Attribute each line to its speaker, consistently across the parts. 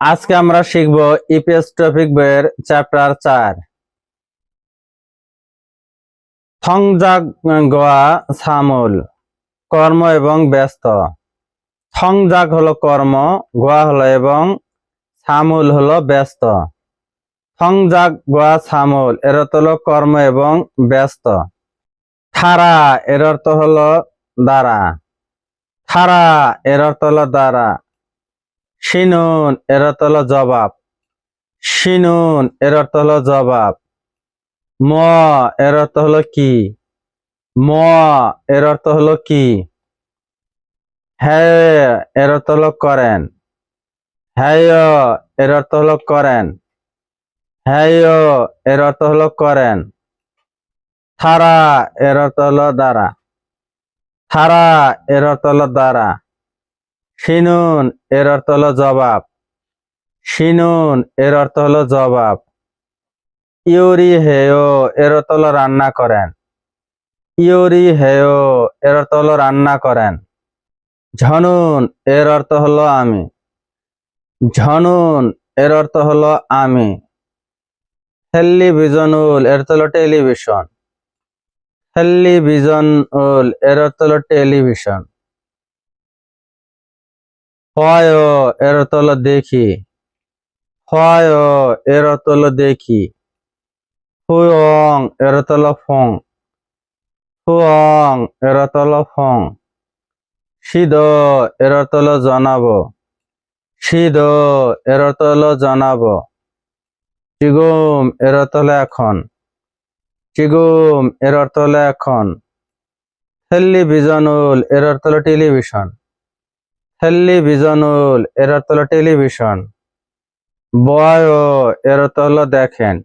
Speaker 1: আজকে আমরা শিখব ইপিএস টপিক বইয়ের চ্যাপ্টার চার। থংজাগ গোয়া সামুল, কর্ম এবং ব্যস্ত। থংজাগ হলো কর্ম, গোয়া হলো এবং সামুল হলো ব্যস্ত। থংজাগ গোয়া সামুল, এর অর্থ হলো কর্ম এবং ব্যস্ত। থারা, এর অর্থ হলো দ্বারা। থারা, এর অর্থ হলো দ্বারা। শিনুন এর তল জবাব। শিনুন এর তল জবাব। ম এর অর্থ হলো কি? ম এর অর্থ হলো কি? হ্যাঁ এর অর্থ হলো করেন। হ্যাঁ এর অর্থ হলো করেন। হ্যাঁ এর অর্থ হলো করেন। থারা এর অর্থ হলো দ্বারা। থারা এর অর্থ হলো দ্বারা। শিনুন, এর অর্থ হলো জবাব। শিনুন, এর অর্থ হলো জবাব। ইউরি হেয় এর অর্থ হলো রান্না করেন। ইউরি হেয় এর অর্থ হলো রান্না করেন। ঝনুন, এর অর্থ হলো আমি। ঝনুন, এর অর্থ হলো আমি। টেলিভিশনুল, এর অর্থ হলো টেলিভিশন। উল এর অর্থ হলো টেলিভিশন। হয় এর হলো দেখি। হয় এর হলো দেখি। হুয়ং এর হলো ফং। হুয়ং এর হলো ফং। সিদ এর হলো জানাব। সিদ এর হলো জানাব। চিগুম, এর হলো এখন। চিগুম, এর হলো এখন। টেলিভিশনুল এর হলো টেলিভিশন। টেলিভিশনুল এর অর্থ হলো টেলিভিশন। বয় এর অর্থ হলো দেখেন।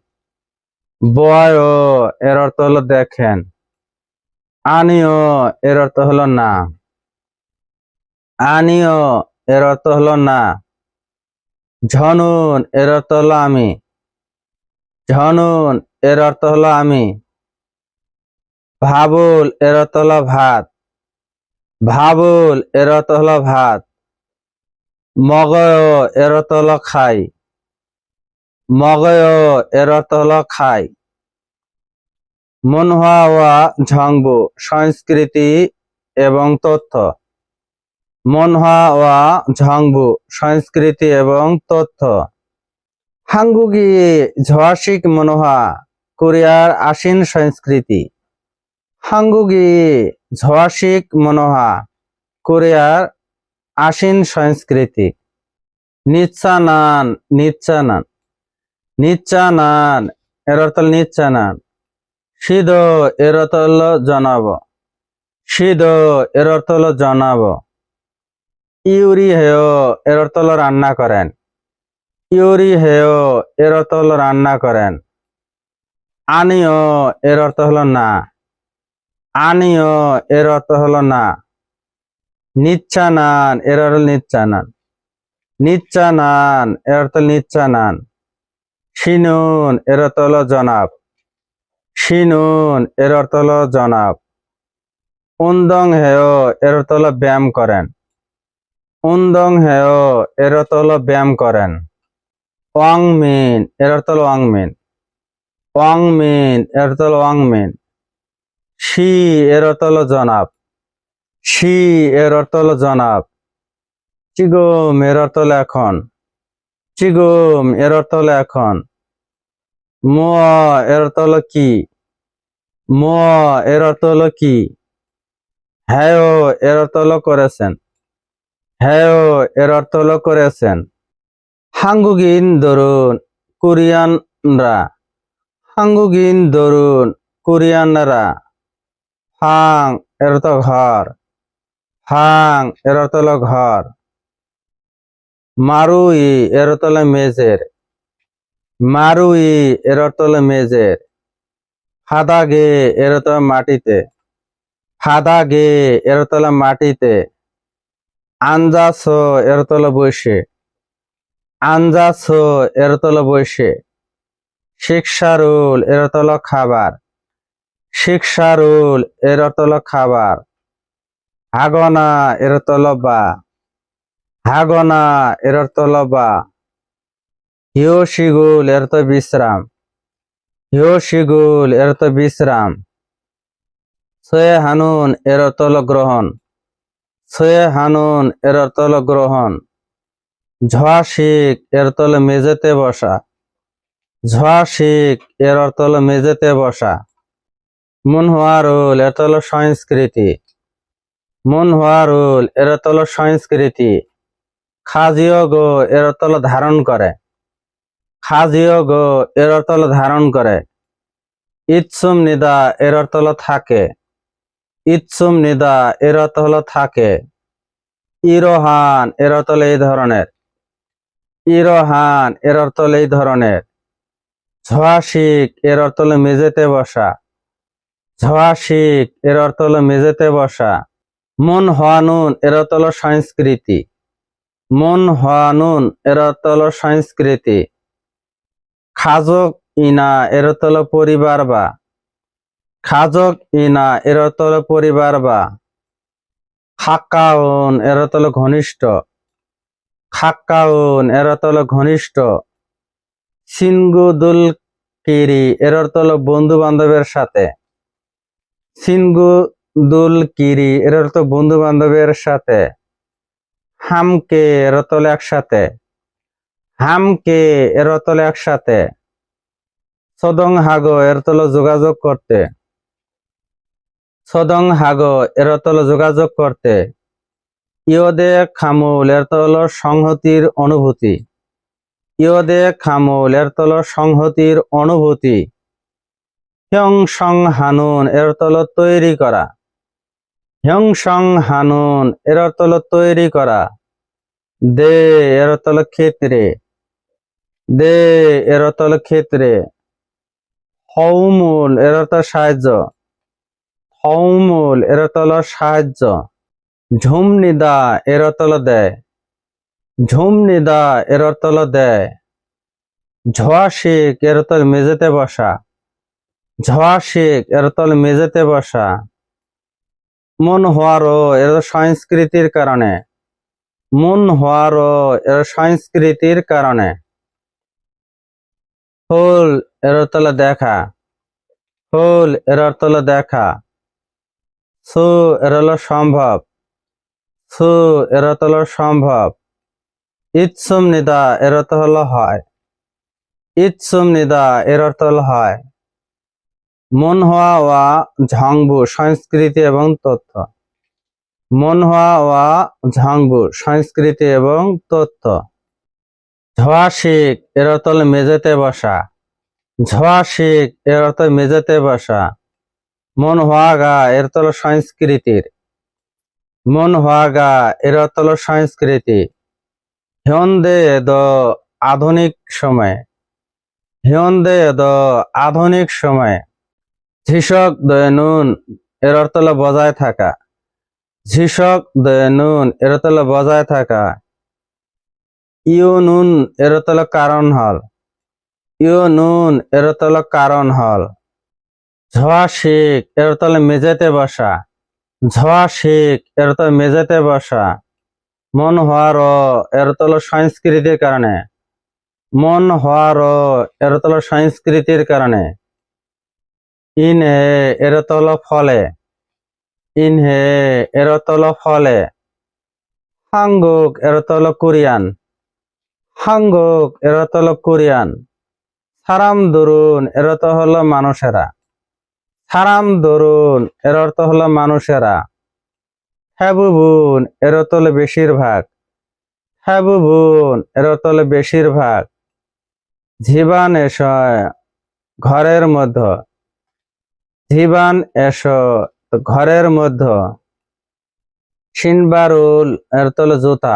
Speaker 1: বয় এর অর্থ হলো দেখেন। আনিও, এর অর্থ হলো না। আনিও, এর অর্থ হলো না। ঝনুন, এর অর্থ হলো আমি। ঝনুন, এর অর্থ হলো আমি। ভাবুল, এর অর্থ হলো ভাত। ভাবুল, এর হলো ভাত। মগয় এর অর্থ খাই। মগয় এর অর্থ খাই। মনহাওয়া ঝংবু, সংস্কৃতি এবং তথ্য। মনহাওয়া ঝংবু, সংস্কৃতি এবং তথ্য। হাঙ্গুগি ঝোয়াশিক মনোহা কোরিয়ার আসীন সংস্কৃতি। হাঙ্গুগি, ঝোয়াশিক মনোহা, কোরিয়ার আসীন সংস্কৃতি। নিচ্ছানান নিচ্ছানান নিচ্ছানান এর অর্থ নিচ্ছানান সিদ, এর অর্থ হলো জানাব। সিদ, এর অর্থ হলো জানাব। ইউরি হেয় এর অর্থ হলো রান্না করেন। ইউরি হেয় এর অর্থ হলো রান্না করেন। আনিও এর অর্থ না। আনিও এর অর্থ হলো না। নিচ্ছানান এর অর্থ নিচ্ছানান। নিচ্ছানান এর অর্থ নিচ্ছানান। শিনুন এর অর্থ হলো জনাব। শিনুন এর অর্থ হলো জনাব। উন্দং হেয় এর অর্থ হলো ব্যায়াম করেন। উন্দং হেয় এর অর্থ হলো ব্যায়াম করেন। ওয়াংমিন এর অর্থ হলো ওয়াংমিন। ওয়াংমিন এর অর্থ হলো ওয়াংমিন। শি এর হলো জনাব। শি এর হলো জনাব। চিগুম এর হলো এখন। চিগুম এর হলো এখন। ম এর হলো কি? ম এর হলো কি? হ্যাঁ এর অর্থ করেছেন। হ্যাঁ এর অর্থ করেছেন। হাঙ্গুগিন দরুন কোরিয়ানরা। হাঙ্গুগিন দরুন কোরিয়ানরা। হাং, এর অর্থ ঘর। হাং, এর অর্থ হলো ঘর। মারুই, এর অর্থ হলো মেজের মারুই, এর অর্থ হলো মেজের ফাদাগে এর অর্থ মাটিতে। ফাদাগে এর অর্থ হলো মাটিতে। আঞ্জাস এর হলো বসে আঞ্জাস এর অর্থ হলো বসে শিক্ষারুল এর হলো খাবার। শিক্ষারুল এর অর্থ খাবার। হাগনা, এর অর্থ বা। হাগনা, এর অর্থ হলো বা। হিও শিগুল এর তো বিশ্রাম। হিও শিগুল এর তো বিশ্রাম। সয়ে হানুন এর হলো গ্রহণ। সয়ে হানুন এর হলো গ্রহণ। ঝোয়া শিখ এর হলো মেঝেতে বসা। ঝোয়া শিখ এর হলো মেঝেতে বসা। মন হওয়ারুল এর অর্থ হলো সংস্কৃতি। মন হওয়ারুল এর অর্থ হলো সংস্কৃতি। খাজিও গো, এর হলো ধারণ করে। খাজিও গো, এর হলো ধারণ করে। ইৎসুম নিদা, এর হলো থাকে। ইৎসুম নিদা, এর হলো থাকে। ইরোহান, এর হলো এই ধরনের। ইরোহান, এর হলো এই ধরনের। ঝোয়াশিক এর হলো মেঝেতে বসা। ঝোয়াশিক এর অর্থ হলো মেঝেতে বসা। মন হওয়ানুন এর অর্থ হলো সংস্কৃতি। মন হওয়ানুন এর অর্থ হলো সংস্কৃতি। খাজক ইনা, এর অর্থ হলো পরিবার বা। খাজক ইনা, এর অর্থ হলো পরিবার বা। খাক্কাউন, এর অর্থ হলো ঘনিষ্ঠ। খাক্কাউন, এর অর্থ হলো ঘনিষ্ঠ। সিনগুদুল কিরি এর অর্থ হলো বন্ধু বান্ধবের সাথে। সিনগুদুল কিরি এর অর্থ বন্ধু বান্ধবের সাথে। হামকে এর হলো একসাথে। হামকে এর হলো একসাথে। সদং হাগো এর হলো যোগাযোগ করতে। সদং হাগো এর হলো যোগাযোগ করতে। ইয়দে খামুল এর হলো সংহতির অনুভূতি। ইয়দে খামুল এর হলো সংহতির অনুভূতি। হ্যং সং হানুন এর হলো তৈরি করা। হ্যং সং হানুন এর হলো তৈরি করা। দে এর তল ক্ষেত্রে। দে এর তল ক্ষেত্রে। হৌমুল এর অর্থ সাহায্য। হৌমুল এর হলো সাহায্য। ঝুমনিদা এর হলো দেয় ঝুমনিদা এর হলো দেয় ঝোয়া শিখ এর তল মেঝেতে বসা। ঝোয়া শিখ এর অর্থ হলো মেঝেতে বসা। মন হওয়ারও, এর সংস্কৃতির কারণে। মন হওয়ারও, এর সংস্কৃতির কারণে। ফুল, এর হলো দেখা। ফুল, এর হলো দেখা। সু, এর হলো সম্ভব। সু, এর হলো সম্ভব। ইৎসুম নিদা, এর হলো হয়। ইৎসুম নিদা, এর হলো হয়। মন হওয়া ওয়া ঝংবু, সংস্কৃতি এবং তথ্য। মন হওয়া ওয়া ঝংবু, সংস্কৃতি এবং তথ্য। ঝোয়া শিখ এর হলো মেঝেতে বসা। ঝোয়া শিখ এর মেঝেতে বসা। মন হওয়াগা এর অর্থ হলো সংস্কৃতির। মন হওয়াগা এর অর্থ হলো সংস্কৃতি। হিয়ন্দে দ, আধুনিক সময়। হিয়ন্দে দ, আধুনিক সময়। ঝিসক দয়নুন এর অর্থ বজায় থাকা। ঝিসক দয়নুন এর অর্থ বজায় থাকা। ইউনুন, এর অর্থ কারণ হল। ইউনুন, এর অর্থ কারণ হল। ঝোয়া শিখ, এর হলো মেঝেতে বসা। ঝোয়া শিখ, এর হলো মেঝেতে বসা। মন হওয়ার এর অর্থ সংস্কৃতির কারণে। মন হওয়ার এর অর্থ সংস্কৃতির কারণে। ইন হে, এর হলো ফলে। ইন হে, এর অর্থ ফলে। হাঙ্গুক, এর হলো কোরিয়ান। হাঙ্গুক, এর অর্থ হলো কোরিয়ান। সারাম দরুন, এর অর্থ হলো মানুষেরা। সারাম দরুন, এর হলো মানুষেরা। হ্যাবুবুন এর হলো বেশিরভাগ। হ্যাবুবুন এর হলো বেশিরভাগ। জীবান এস ঘরের মধ্য। জীবান এস, ঘরের মধ্য। সিনবারুল এর অর্থ হলো জুতা।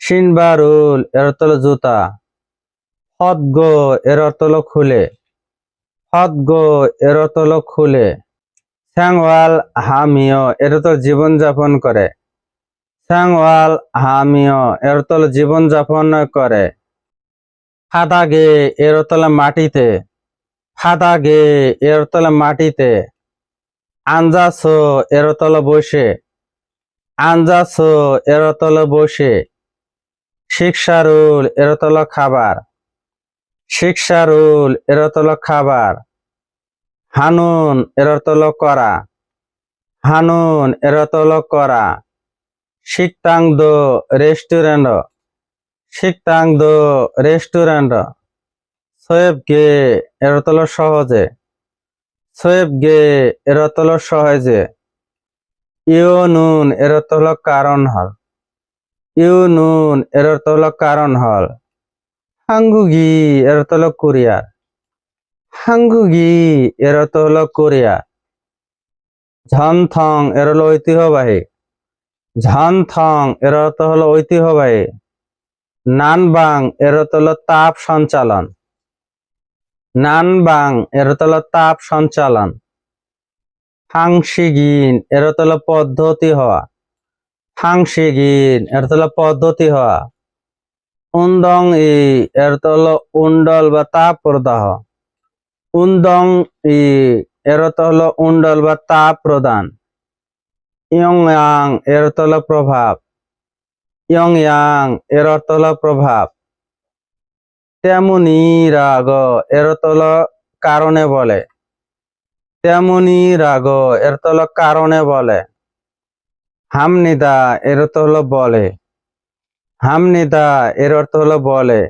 Speaker 1: সিনবারুল এর অর্থ হলো জুতা। হদগ এর অর্থ হলো খুলে। হদগ এর অর্থ হলো খুলে। স্যাংওয়াল হামিও এর অর্থ জীবন যাপন করে। স্যাংওয়াল হামিও এর অর্থ হলো জীবন যাপন করে। ফাদাগে এর অর্থ হলো গে ফাদাগে এর অর্থ হলো মাটিতে। আঞ্জাসো এর হলো বসে। আঞ্জাসো এর হলো বসে। শিক্ষারুল, এর অর্থ হলো খাবার। শিক্ষারুল, এর অর্থ খাবার। হানুন, এর হলো করা। হানুন, এর অর্থ হলো করা। শিক্তাংদ, রেস্টুরেন্ট। শিক্তাংদ, রেস্টুরেন্ট। সোয়েব গে এর অর্থ সহজে? সোয়েব গে এর অর্থ সহজে? ইউ নুন এর অর্থ হলো কারণ হল। ইউ নুন এর অর্থ হলো কারণ হল। হাঙ্গুগি এর অর্থ হলো কোরিয়ার। হাঙ্গুগি এর অর্থ হলো কোরিয়া ঝনথং এর হলো ঐতিহ্যবাহী। ঝনথং এর অর্থ হলো ঐতিহ্যবাহী। নানবাং এর অর্থ হলো তাপ সঞ্চালন। নানবাং, এর হলো তাপ সঞ্চালন। হাংশিগিন এর হলো পদ্ধতি হওয়া। হাংশিগিন এর হলো পদ্ধতি হওয়া। উন্দং ই এর হলো উন্ডল বা তাপ প্রদাহ। উন্দং ই এর হলো উন্ডল বা তাপ প্রদান। ইয়ং ইয়াং এর হলো প্রভাব। ইয়ং ইয়াং এর হলো প্রভাব। তেমনি রাগ এর অর্থ কারণে বলে। তেমনি রাগ এর অর্থ কারণে বলে। হামনিদা এর হলো বলে। হামনিদা এর অর্থ হলো বলে।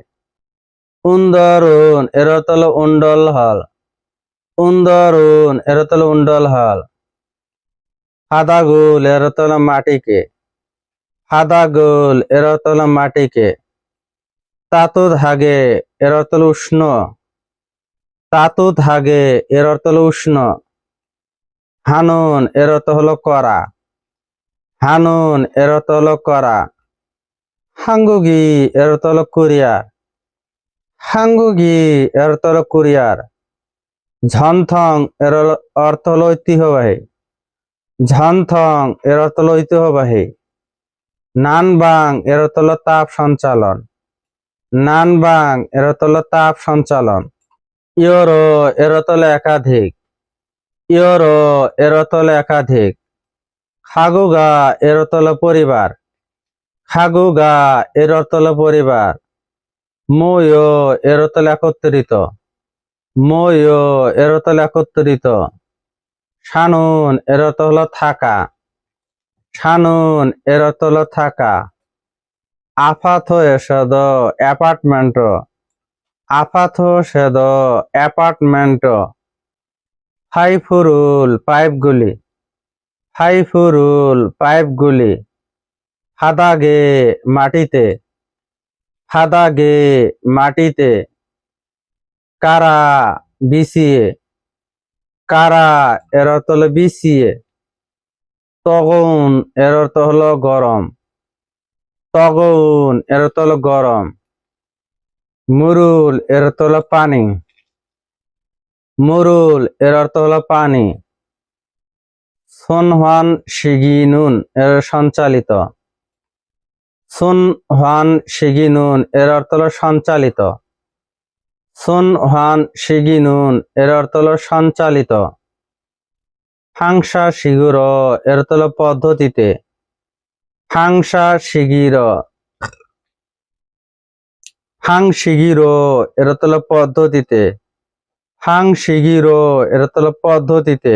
Speaker 1: উন্দরুন এর হলো উন্ডল হল। উন্দরুন এর হলো উন্ডল হল। হাদাগুল এর হলো মাটিকে। হাদাগুল এর হলো মাটিকে। তাতুদ হাগে, এর অর্থ উষ্ণ। তাতুদ হাগে, এর অর্থ হলো উষ্ণ। হানুন, এর অর্থ হলো করা। হানুন, এর অর্থ হলো করা। হাঙ্গুগি, এর অর্থ হলো কুরিয়ার। হাঙ্গুগি, এর অর্থ হলো কুরিয়ার। ঝনথং, এর অর্থ হলো ঐতিহ্যবাহী। ঝনথং, এর অর্থ হলো ঐতিহ্যবাহী। নানবাং, এর অর্থ হলো তাপ সঞ্চালন। নানবাং, এর হলো তাপ সঞ্চালন। ইয়োরো, এর হলো একাধিক। ইয়োরো, এর হলো একাধিক। খাগুগা, এর হলো পরিবার। খাগুগা, এর হলো পরিবার। ময়ো এর হলো একত্রিত। মোয়ো এর হলো একত্রিত। শানুন, এর হলো থাকা। শানুন, এর হলো থাকা। আফাথ এসদ, অ্যাপার্টমেন্ট। আফাথ সেদ, অ্যাপার্টমেন্ট। ফাইফুরুল পাইপগুলি। ফাইফুরুল পাইপগুলি। হাদাগে মাটিতে। হাদাগে মাটিতে। কারা বিছিয়ে। কারা এর অর্থ বিছিয়ে। তগুন এর অর্থ হলো গরম। তগুন, এর অর্থ হলো গরম। মুরুল, এর অর্থ হলো পানি। মুরুল, এর অর্থ হলো পানি। সুনহান শিগিনুন, এর সঞ্চালিত। সুনহান শিগিনুন, এর অর্থ হলো সঞ্চালিত। সুনহান শিগিনুন, এর অর্থ হলো সঞ্চালিত। হাংসা শিগুর, এর অর্থ হলো পদ্ধতিতে। হাংসা শিগির। হাং শিগিরো, এর অর্থ পদ্ধতিতে। হাং শিগিরো, এর অর্থ হলো পদ্ধতিতে।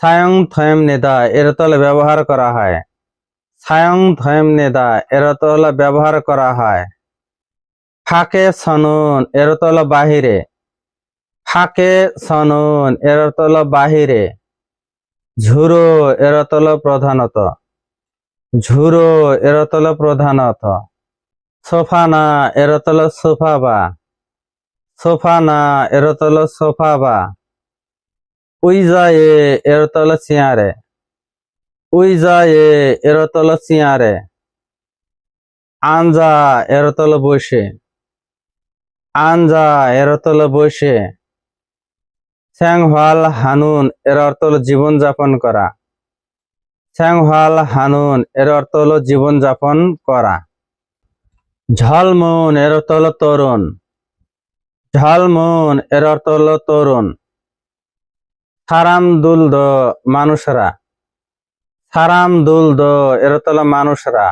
Speaker 1: সায়ং থয়েম নেদা, এর অর্থ হলো ব্যবহার করা হয়। সায়ং থয়ম নেদা, এর অর্থ হলো ব্যবহার করা হয়। ফাঁকে সনুন, এর অর্থ হলো বাহিরে। ফাঁকে সনুন, এর অর্থ হলো বাহিরে। ঝুরো, এর অর্থ প্রধানত। ঝুরো এর অর্থ হলো প্রধানত। সোফানা এর অর্থ হলো সোফাবা। সোফানা এর অর্থ হলো সোফাবা। উইজায়ে এর অর্থ হলো চেয়ারে উইজায়ে এর অর্থ হলো চেয়ারে আঞ্জা এর অর্থ হলো বসে। আঞ্জা এর অর্থ হলো বসে। স্যাংহাল হানুন এর অর্থ জীবনযাপন করা। স্যাংহাল হানুন, এর অর্থ হলো জীবনযাপন করা। ঝলমুন, এর অর্থ হলো তরুণ। ঝলমুন, এর অর্থ হলো তরুণ। সারাম দুলদ মানুষরা। সারাম দুলদ এর হলো মানুষরা।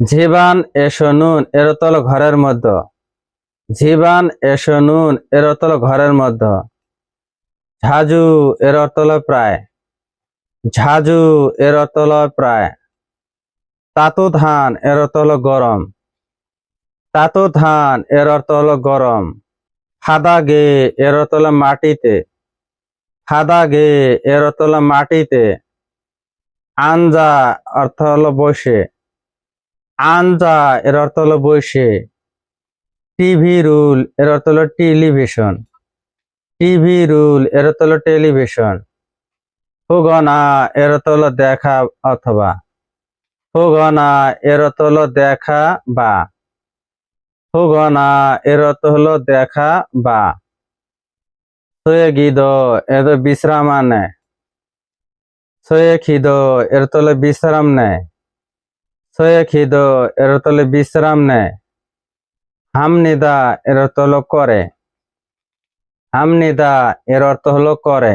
Speaker 1: জীবান এসো নুন, এর হলো ঘরের মধ্যে। জীবান এসো নুন, এর হলো ঘরের মধ্যে। ঝাজু এর অর্থ প্রায়। ঝাজু এর হলো প্রায়। তাতো ধান এর হলো গরম। তাতো ধান এর হলো গরম। হাদা গে এর হলো মাটিতে। হাদা গে এর হলো মাটিতে। আঞ্জা অর্থ হলো বসে। আঞ্জা এর হলো বসে। টিভি রুল এর হলো টেলিভিশন। টিভি রুল এর হলো টেলিভিশন। ফুগনা এর হলো দেখা অথবা। ফুগনা এর অর্থ দেখা বা। ফুগনা এর হলো দেখা বা। সোয়ে গিদ, এর তো বিশ্রাম আনে। সোয়ে খিদ, এর হলো বিশ্রাম নেয় সোয়ে খিদ, এর হলো বিশ্রাম নেয় হামনিদা, এর হলো করে। হামনিদা, এর অর্থ হলো করে।